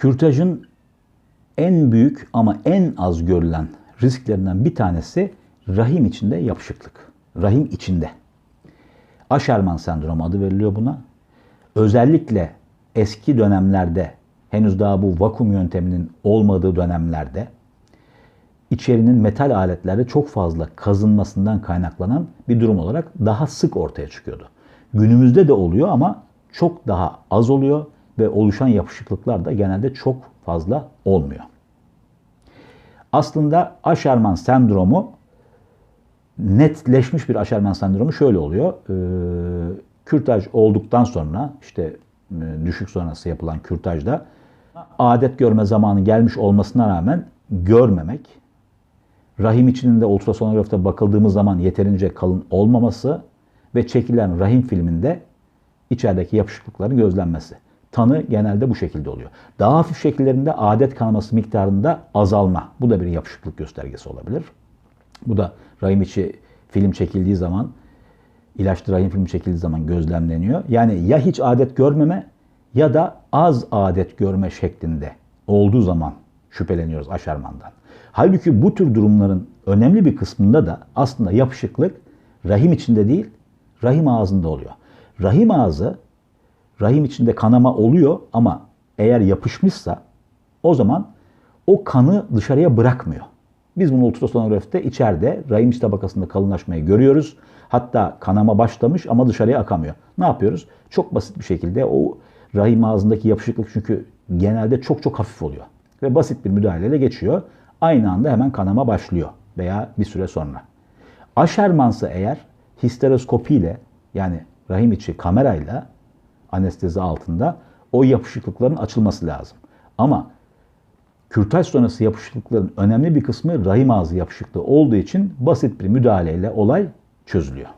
Kürtajın en büyük ama en az görülen risklerinden bir tanesi rahim içinde yapışıklık. Rahim içinde. Asherman sendromu adı veriliyor buna. Özellikle eski dönemlerde henüz daha bu vakum yönteminin olmadığı dönemlerde içerinin metal aletlerde çok fazla kazınmasından kaynaklanan bir durum olarak daha sık ortaya çıkıyordu. Günümüzde de oluyor ama çok daha az oluyor ve oluşan yapışıklıklar da genelde çok fazla olmuyor. Aslında Asherman sendromu netleşmiş bir Asherman sendromu şöyle oluyor. Ee, kürtaj olduktan sonra işte e, düşük sonrası yapılan kürtajda adet görme zamanı gelmiş olmasına rağmen görmemek, rahim içinde ultrasonografta bakıldığımız zaman yeterince kalın olmaması ve çekilen rahim filminde içerideki yapışıklıkların gözlenmesi. Tanı genelde bu şekilde oluyor. Daha hafif şekillerinde adet kanaması miktarında azalma. Bu da bir yapışıklık göstergesi olabilir. Bu da rahim içi film çekildiği zaman, ilaçlı rahim filmi çekildiği zaman gözlemleniyor. Yani ya hiç adet görmeme ya da az adet görme şeklinde olduğu zaman şüpheleniyoruz aşermandan. Halbuki bu tür durumların önemli bir kısmında da aslında yapışıklık rahim içinde değil, rahim ağzında oluyor. Rahim ağzı, rahim içinde kanama oluyor ama eğer yapışmışsa o zaman o kanı dışarıya bırakmıyor. Biz bunu ultrasonografide içeride rahim içi tabakasında kalınlaşmayı görüyoruz. Hatta kanama başlamış ama dışarıya akamıyor. Ne yapıyoruz? Çok basit bir şekilde o rahim ağzındaki yapışıklık çünkü genelde çok çok hafif oluyor. Ve basit bir müdahaleyle geçiyor. Aynı anda hemen kanama başlıyor veya bir süre sonra. Aşermansa eğer histeroskopiyle yani rahim içi kamerayla anestezi altında o yapışıklıkların açılması lazım. Ama kürtaj sonrası yapışıklıkların önemli bir kısmı rahim ağzı yapışıklığı olduğu için basit bir müdahaleyle olay çözülüyor.